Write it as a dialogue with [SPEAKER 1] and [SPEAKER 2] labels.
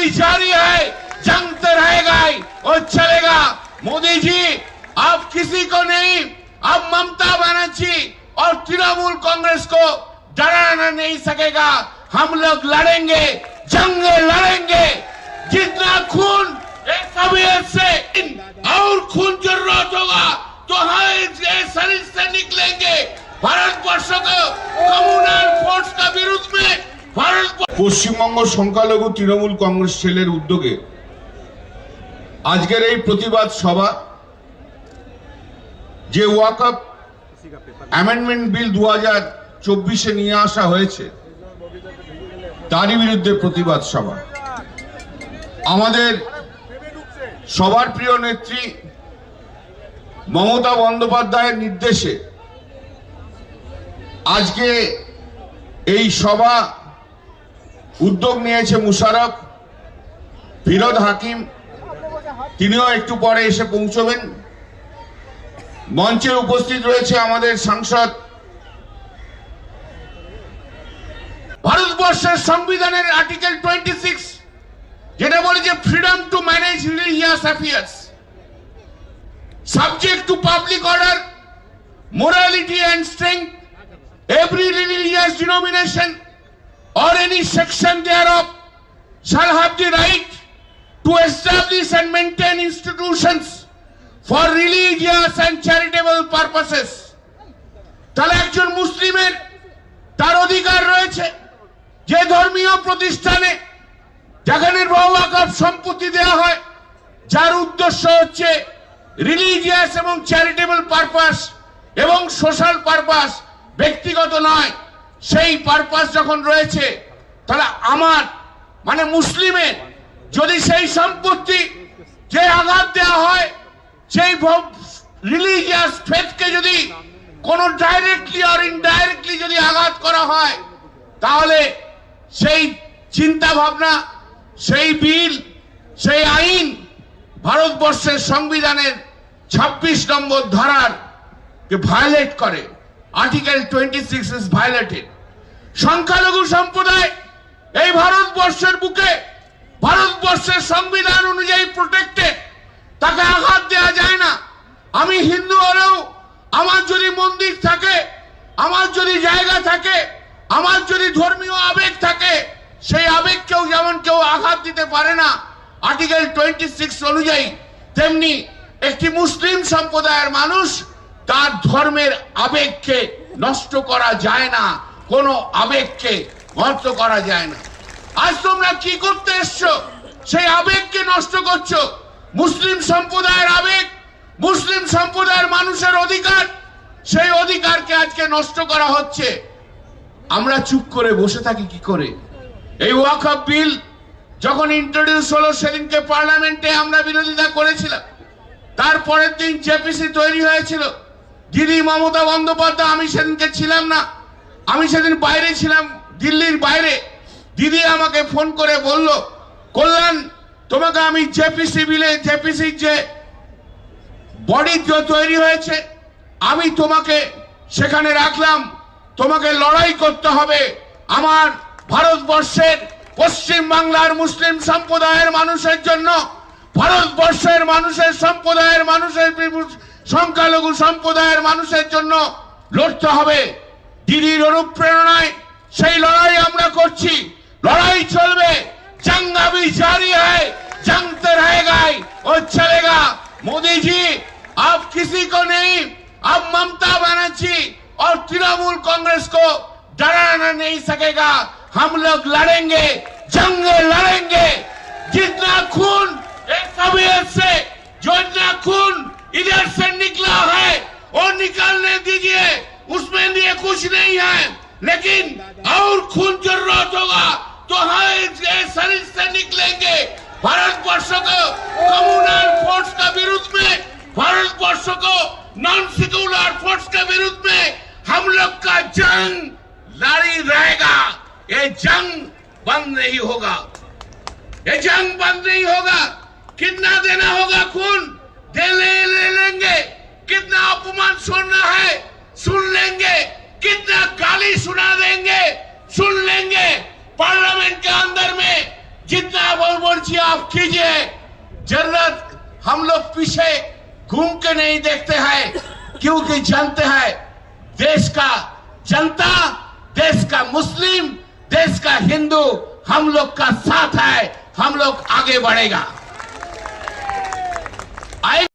[SPEAKER 1] भी जारी है, जंग तो रहेगा ही और चलेगा। मोदी जी, आप किसी को नहीं अब ममता बनर्जी और तृणमूल कांग्रेस को डराना नहीं सकेगा। हम लोग लड़ेंगे, जंग लड़ेंगे। जितना खून तबीयत से और खून ज़रूरत होगा तो हम शरीर से निकलेंगे। भारतवर्ष को कम्युनल फोर्स का विरुद्ध में
[SPEAKER 2] পশ্চিমবঙ্গ সংখ্যালঘু তৃণমূল কংগ্রেস সেলের উদ্যোগে আজকের এই প্রতিবাদ সভা, যে ওয়াকআপ অ্যামেন্ডমেন্ট বিল দু হাজার চব্বিশে নিয়ে আসা হয়েছে, তারই বিরুদ্ধে প্রতিবাদ সভা। আমাদের সবার প্রিয় নেত্রী মমতা বন্দ্যোপাধ্যায়ের নির্দেশে আজকে এই সভা উদ্যোগ নিয়েছে মুশারফ ফিরোদ হাকিম। তিনিও একটু পরে এসে পৌঁছবেন। মঞ্চে উপস্থিত রয়েছে আমাদের সাংসদ।
[SPEAKER 1] ভারতবর্ষের সংবিধানের আর্টিকেল টোয়েন্টি সিক্স, যেটা বলে যে freedom to manage religious affairs subject to public order morality and strength every religious denomination or any section thereof shall have the right to establish and maintain institutions for religious and charitable purposes তাহলে একজন মুসলিমের তার অধিকার রয়েছে যে ধর্মীয় প্রতিষ্ঠানে যেখানে রওয়াকাব সম্পত্তি দেওয়া হয় যার উদ্দেশ্য হচ্ছে রিলিজিয়াস এবং চ্যারিটেবল পারপাস এবং সোশ্যাল পারপাস ব্যক্তিগত নয় সেই পারপাস যখন রয়েছে, তাহলে আমার মানে মুসলিমের, যদি সেই সম্পত্তি যে আঘাত দেওয়া হয়, সেই রিলিজিয়াস ফেথকে যদি কোনো ডাইরেক্টলি আর ইনডাইরেক্টলি যদি আঘাত করা হয়, তাহলে সেই চিন্তা ভাবনা সেই বিল, সেই আইন ভারতবর্ষের সংবিধানের ২৬ নম্বর ধারার ভায়োলেট করে। Article twenty six is violated সংখ্যালঘু সম্প্রদায় এই ভারতবর্ষের বুকে, ভারতবর্ষের সংবিধান অনুযায়ী প্রোটেক্টেড তাকে আঘাত দেওয়া যায় না। আমি হিন্দু হলেও আমার যদি মন্দির থাকে, আমার যদি জায়গা থাকে, আমার যদি ধর্মীয় আবেগ থাকে, সেই আবেগকেও যেমন কেউ আঘাত দিতে পারে না আর্টিকেল টোয়েন্টি সিক্স অনুযায়ী, তেমনি একটি মুসলিম সম্প্রদায়ের মানুষ তার ধর্মের আবেগকে নষ্ট করা যায় না। কোনো আবেগকে নষ্ট করা যায় না। আজ তোমরা কি করতে এসছো? সেই আবেগকে নষ্ট করছ। মুসলিম সম্প্রদায়ের আবেগ, মুসলিম সম্প্রদায়ের মানুষের অধিকার, সেই অধিকারকে আজকে নষ্ট করা হচ্ছে। আমরা চুপ করে বসে থাকি কি করে? এই ওয়াকআপ বিল যখন ইন্ট্রোডিউস হলো, সেদিনকে পার্লামেন্টে আমরা বিরোধিতা করেছিলাম। তারপরের দিন জেপিসি তৈরি হয়েছিল। দিদি মমতা বন্দ্যোপাধ্যায়, আমি সেদিনকে ছিলাম না। আমি সেদিন বাইরে ছিলাম, দিল্লির বাইরে। দিদি আমাকে ফোন করে বলল, কল্যাণ, তোমাকে আমি জেপিসি বিলে, জেপিসির যে বডি তৈরি হয়েছে, আমি তোমাকে সেখানে রাখলাম। তোমাকে লড়াই করতে হবে। আমার ভারতবর্ষের পশ্চিম বাংলার মুসলিম সম্প্রদায়ের মানুষের জন্য, ভারতবর্ষের মানুষের সম্প্রদায়ের মানুষের সংখ্যালঘু সম্প্রদায়ের মানুষের জন্য লড়তে হবে। দিদির অনুপ্রেরণায় সেই লড়াই আমরা করছি লড়াই চলবে जंग अभी जारी है जंग तो रहेगा ही और चलेगा मोदी जी आप किसी को नहीं अब ममता बनर्जी और तृणमूल कांग्रेस को डराना नहीं सकेगा हम लोग लड़ेंगे जंग लड़ेंगे जितना खून एक तबीयत से जो इतना खून इधर से निकला है वो निकालने दीजिए उसमें लिए कुछ नहीं है। लेकिन और खून ज़रूरत होगा तो हम इस शरीर से निकलेंगे। भारतवर्ष को कम्युनल फोर्स के विरुद्ध में भारतवर्ष को नॉन सेक्युलर फोर्स के विरुद्ध में हम लोग का जंग जारी रहेगा। ये जंग बंद नहीं होगा। ये जंग बंद नहीं होगा। कितना देना होगा खून? दे ले, ले लेंगे। कितना अपमान सुनना है सुन लेंगे कितना गाली लेंगे पार्लियामेंट के अंदर में जितना मर्ज़ी आप कीजिए। ज़रूरत हम लोग पीछे घूम के नहीं देखते हैं, क्योंकि जानते हैं देश का जनता, देश का मुस्लिम, देश का हिंदू हम लोग का साथ है, हम लोग आगे बढ़ेगा।